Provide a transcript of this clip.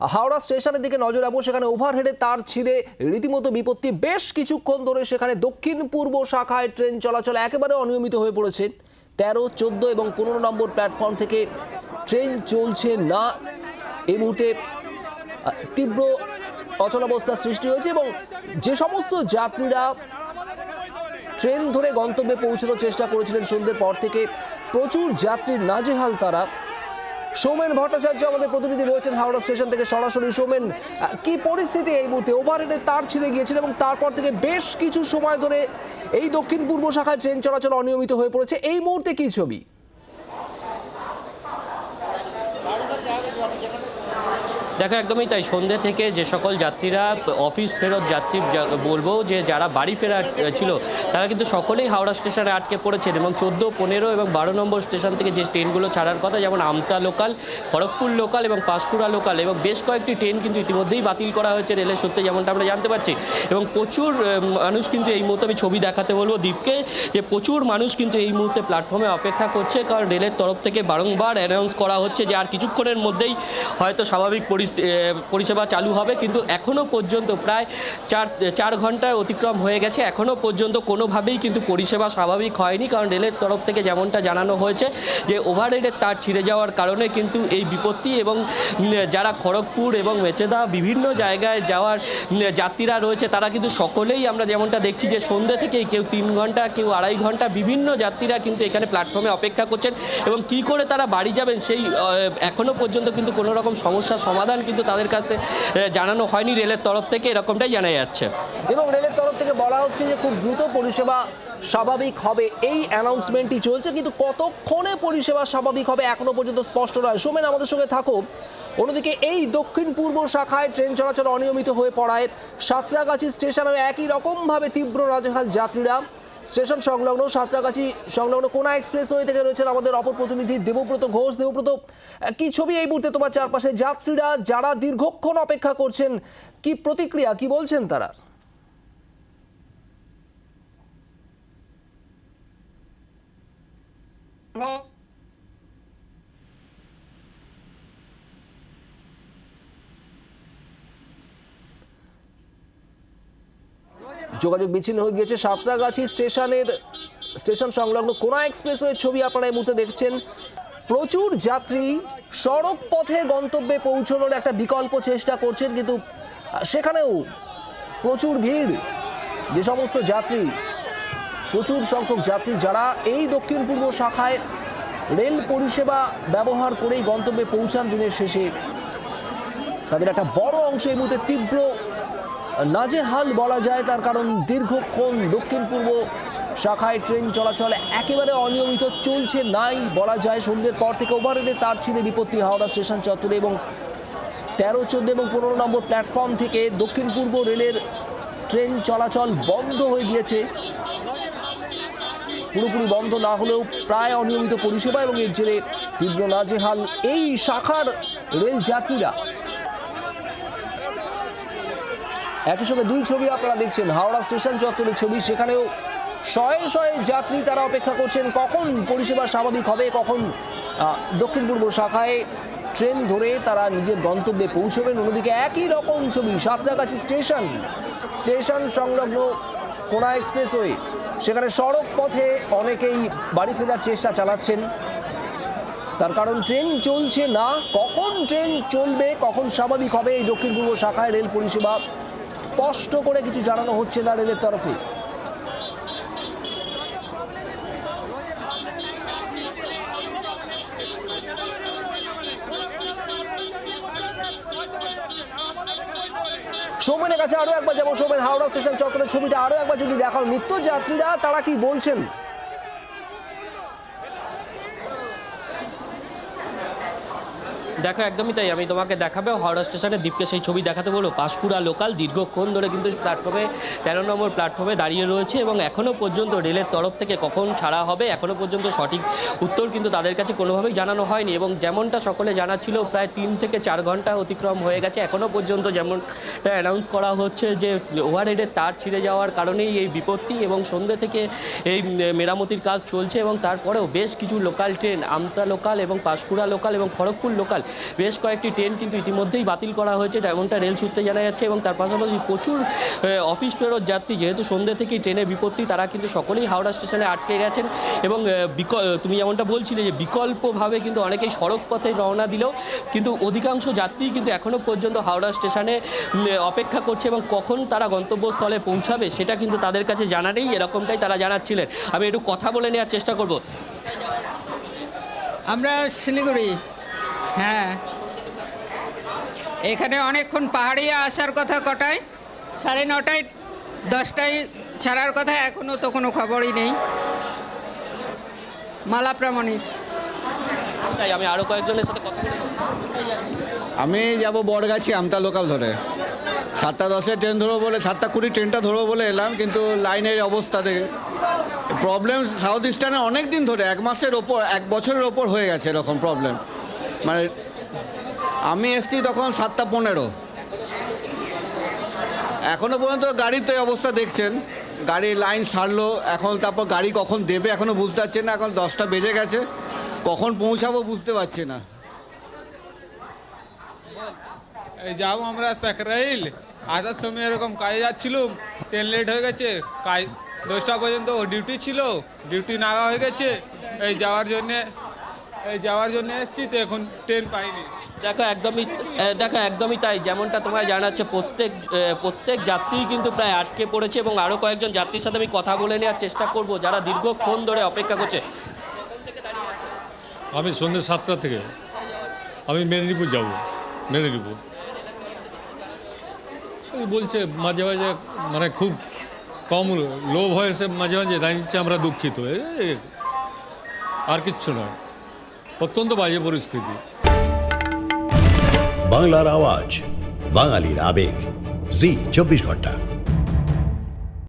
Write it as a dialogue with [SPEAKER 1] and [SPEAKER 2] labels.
[SPEAKER 1] হাওড়া স্টেশনের দিকে নজর রাখব সেখানে ওভারহেডে তার ছিঁড়ে রীতিমতো বিপত্তি। বেশ কিছুক্ষণ ধরে সেখানে দক্ষিণ পূর্ব শাখায় ট্রেন চলাচল একেবারে অনিয়মিত হয়ে পড়েছে। তেরো, চোদ্দ এবং পনেরো নম্বর প্ল্যাটফর্ম থেকে ট্রেন চলছে না। এই মুহূর্তে তীব্র অচলাবস্থার সৃষ্টি হয়েছে এবং যে সমস্ত যাত্রীরা ট্রেন ধরে গন্তব্যে পৌঁছানোর চেষ্টা করেছিলেন সন্ধ্যের পর থেকে, প্রচুর যাত্রীর নাজেহাল তারা। সৌমেন ভট্টাচার্য আমাদের প্রতিনিধি রয়েছেন হাওড়া স্টেশন থেকে সরাসরি। সৌমেন কি পরিস্থিতি এই মুহূর্তে? ওভারহেডে তার ছিঁড়ে গিয়েছিল এবং তারপর থেকে বেশ কিছু সময় ধরে এই দক্ষিণ পূর্ব শাখায় ট্রেন চলাচল অনিয়মিত হয়ে পড়েছে। এই মুহূর্তে কি ছবি?
[SPEAKER 2] দেখো একদমই তাই। সন্ধ্যে থেকে যে সকল যাত্রীরা অফিস ফেরত যাত্রী বলব যে যারা বাড়ি ফেরার ছিল তারা কিন্তু সকলেই হাওড়া স্টেশনে আটকে পড়েছেন এবং চোদ্দ পনেরো এবং বারো নম্বর স্টেশন থেকে যে ট্রেনগুলো ছাড়ার কথা যেমন আমতা লোকাল খড়গপুর লোকাল এবং পাঁশকুড়া লোকাল এবং বেশ কয়েকটি ট্রেন কিন্তু ইতিমধ্যেই বাতিল করা হয়েছে রেলের সূত্রে যেমনটা আমরা জানতে পারছি। এবং প্রচুর মানুষ কিন্তু এই মুহূর্তে আমি ছবি দেখাতে বলব দ্বীপকে যে প্রচুর মানুষ কিন্তু এই মুহূর্তে প্ল্যাটফর্মে অপেক্ষা করছে কারণ রেলের তরফ থেকে বারংবার অ্যানাউন্স করা হচ্ছে যে আর কিছুক্ষণের মধ্যেই হয়তো স্বাভাবিক এ, পরিষেবা চালু হবে, কিন্তু এখনও পর্যন্ত প্রায় চার চার ঘণ্টার অতিক্রম হয়ে গেছে। এখনও পর্যন্ত কোনোভাবেই কিন্তু পরিষেবা স্বাভাবিক হয়নি, কারণ রেলের তরফ থেকে যেমনটা জানানো হয়েছে যে ওভারহেডের তার ছিঁড়ে যাওয়ার কারণে কিন্তু এই বিপত্তি এবং যারা খড়গপুর এবং মেচেদা বিভিন্ন জায়গায় যাওয়ার যাত্রীরা রয়েছে, তারা কিন্তু সকলেই আমরা যেমনটা দেখছি যে সন্ধ্যে থেকে কেউ তিন ঘণ্টা, কেউ আড়াই ঘণ্টা বিভিন্ন যাত্রীরা কিন্তু এখানে প্ল্যাটফর্মে অপেক্ষা করছেন এবং কি করে তারা বাড়ি যাবেন সেই এখনও পর্যন্ত কিন্তু কোনো রকম সমস্যার সমাধান কিন্তু তাদের কাছে জানানো হয়নি রেলের তরফ থেকে, এরকমটাই জানা যাচ্ছে।
[SPEAKER 1] এবং রেলের তরফ থেকে বলা হচ্ছে যে খুব দ্রুত পরিষেবা স্বাভাবিক হবে। এই অ্যানাউন্সমেন্টটি চলছে, কিন্তু কতক্ষণে পরিষেবা স্বাভাবিক হবে এখনও পর্যন্ত স্পষ্ট নয়। সোমেন, আমাদের সঙ্গে থাকো। অন্যদিকে এই দক্ষিণ পূর্ব শাখায় ট্রেন চলাচল অনিয়মিত হয়ে পড়ায়। সাঁতরাগাছি স্টেশনে একই রকমভাবে তীব্র নাজেহাল যাত্রীরা। স্টেশন সংলগ্ন সাঁতরাগাছি সংলগ্ন কোনা এক্সপ্রেস ওয়ে থেকে রয়েছেন আমাদের অপর প্রতিনিধি দেবব্রত ঘোষ। দেবব্রত, কি ছবি এই মুহূর্তে তোমার চারপাশে? যাত্রীরা যারা দীর্ঘক্ষণ অপেক্ষা করছেন, কি প্রতিক্রিয়া, কি বলছেন তারা? যোগাযোগ বিচ্ছিন্ন হয়ে গিয়েছে। সাঁতরাগাছি স্টেশনের, স্টেশন সংলগ্ন কোনা এক্সপ্রেসওয়ের ছবি আপনারা এই মুহূর্তে দেখছেন। প্রচুর যাত্রী সড়ক পথে গন্তব্যে পৌঁছানোর একটা বিকল্প চেষ্টা করছেন, কিন্তু সেখানেও প্রচুর ভিড়। যে সমস্ত যাত্রী, প্রচুর সংখ্যক যাত্রী যারা এই দক্ষিণ পূর্ব শাখায় রেল পরিষেবা ব্যবহার করেই গন্তব্যে পৌঁছান দিনের শেষে। তাদের একটা বড় অংশ এই মুহূর্তে তীব্র নাজেহাল বলা যায়, তার কারণ দীর্ঘক্ষণ দক্ষিণ পূর্ব শাখায় ট্রেন চলাচল একেবারে অনিয়মিত চলছে, নাই বলা যায়। সন্ধ্যের পর থেকে ওভারহেডে তার ছিঁড়ে বিপত্তি হাওড়া স্টেশন চত্বরে এবং তেরো, চোদ্দ এবং পনেরো নম্বর প্ল্যাটফর্ম থেকে দক্ষিণ পূর্ব রেলের ট্রেন চলাচল বন্ধ হয়ে গিয়েছে। পুরোপুরি বন্ধ না হলেও প্রায় অনিয়মিত পরিষেবা এবং এর জেরে তীব্র নাজেহাল এই শাখার রেল যাত্রীরা একই সঙ্গে দুই ছবি আপনারা দেখছেন। হাওড়া স্টেশন চত্বরের ছবি, সেখানেও শয়ে শয়ে যাত্রী তারা অপেক্ষা করছেন। কখন পরিষেবা স্বাভাবিক হবে, কখন দক্ষিণ পূর্ব শাখায় ট্রেন ধরে তারা নিজের গন্তব্যে পৌঁছবেন। অন্যদিকে একই রকম ছবি, সাঁতরাগাছি স্টেশন। স্টেশন সংলগ্ন কোনা এক্সপ্রেসওয়ে, সেখানে সড়ক পথে অনেকেই বাড়ি ফেরার চেষ্টা চালাচ্ছেন। তার কারণ, ট্রেন চলছে না। কখন ট্রেন চলবে, কখন স্বাভাবিক হবে এই দক্ষিণ পূর্ব শাখায় রেল পরিষেবা? স্পষ্ট করে কিছু জানানো হচ্ছে না রেলের তরফে। সৌমেনের কাছে আরও একবার যেমন সৌমেন, হাওড়া স্টেশন চত্বরের ছবিটা আরও একবার যদি দেখাও। নিত্য যাত্রীরা তারা কি বলছেন?
[SPEAKER 2] দেখো, একদমই তাই। আমি তোমাকে দেখাবে হাওড়া স্টেশনে দ্বীপকে সেই ছবি দেখাতে বলো। পাঁশকুড়া লোকাল দীর্ঘক্ষণ ধরে কিন্তু প্ল্যাটফর্মে তেরো নম্বর প্ল্যাটফর্মে দাঁড়িয়ে রয়েছে এবং এখনও পর্যন্ত রেলের তরফ থেকে কখন ছাড়া হবে এখনও পর্যন্ত সঠিক উত্তর কিন্তু তাদের কাছে কোনোভাবেই জানানো হয়নি এবং যেমনটা সকলে জানা ছিল প্রায় তিন থেকে চার ঘণ্টা অতিক্রম হয়ে গেছে। এখনও পর্যন্ত যেমন অ্যানাউন্স করা হচ্ছে যে ওভারহেডের তার ছিঁড়ে যাওয়ার কারণেই এই বিপত্তি এবং সন্ধ্যে থেকে এই মেরামতির কাজ চলছে এবং তারপরেও বেশ কিছু লোকাল ট্রেন আমতা লোকাল এবং পাঁশকুড়া লোকাল এবং খড়গপুর লোকাল বেশ কয়েকটি ট্রেন কিন্তু ইতিমধ্যেই বাতিল করা হয়েছে যেমনটা রেল সূত্রে জানা যাচ্ছে এবং তার পাশাপাশি প্রচুর অফিস ফেরত যাত্রী, যেহেতু সন্ধ্যে থেকেই ট্রেনের বিপত্তি, তারা কিন্তু সকলেই হাওড়া স্টেশনে আটকে গেছেন এবং তুমি যেমনটা বলছিলে যে বিকল্পভাবে কিন্তু অনেকেই সড়ক পথে রওনা দিলেও কিন্তু অধিকাংশ যাত্রী কিন্তু এখনও পর্যন্ত হাওড়া স্টেশনে অপেক্ষা করছে এবং কখন তারা গন্তব্যস্থলে পৌঁছাবে সেটা কিন্তু তাদের কাছে জানা নেই, এরকমটাই তারা জানাচ্ছিলেন। আমি একটু কথা বলে নেওয়ার চেষ্টা করব।
[SPEAKER 3] আমরা শিলিগুড়ি হ্যাঁ। এখানে অনেকক্ষণ পাহাড়িয়া আসার কথা কটায়? সাড়ে নটায় দশটায় ছাড়ার কথা এখনও তো কোনো খবরই নেই। মালা প্রামাণিক।
[SPEAKER 2] তাই আমি আরও কয়েকজনের সাথে কথা বলে।
[SPEAKER 4] আমি যাব বড়গাছি আমতা লোকাল ধরে। সাতটা দশে ট্রেন ধরবো বলে সাতটা কুড়ি ট্রেনটা ধরবো বলে এলাম কিন্তু লাইনের অবস্থা দেখে প্রবলেম সাউথ ইস্টার্নে অনেক দিন ধরে এক মাসের ওপর এক বছরের ওপর হয়ে গেছে এরকম প্রবলেম মানে আমি এসছি তখন সাতটা পনেরো। এখনও পর্যন্ত গাড়ির তো অবস্থা দেখছেন। গাড়ির লাইন সারলো, এখন তারপর গাড়ি কখন দেবে এখনও বুঝতে পারছে না, এখন দশটা বেজে গেছে। কখন পৌঁছাবো বুঝতে পারছি না।
[SPEAKER 5] যাব আমরা সাকরাইল। আসার সময় এরকম কাজে যাচ্ছিলুম ট্রেন লেট হয়ে গেছে, কাজ দশটা পর্যন্ত ডিউটি ছিল ডিউটি নাগা হয়ে গেছে। এই যাওয়ার জন্যে যাওয়ার জন্য এসছি তো এখন ট্রেন পাইনি।
[SPEAKER 2] দেখো একদমই দেখো একদমই তাই। যেমনটা তোমায় জানাচ্ছে প্রত্যেক প্রত্যেক যাত্রী কিন্তু প্রায় আটকে পড়েছে এবং আরও কয়েকজন যাত্রীর সাথে আমি কথা বলে নেওয়ার চেষ্টা করব যারা দীর্ঘক্ষণ ধরে অপেক্ষা করছে।
[SPEAKER 6] আমি সন্ধ্যে সাতটা থেকে আমি মেদিনীপুর যাব মেদিনীপুর। বলছে মাঝে মাঝে মানে খুব কম লো ভয়েসে মাঝে মাঝে জানিয়েছে আমরা দুঃখিত। আর কিচ্ছু নয়। অত্যন্ত বাজে পরিস্থিতি।
[SPEAKER 7] বাংলার আওয়াজ বাঙালির আবেগ। জি চব্বিশ ঘণ্টা।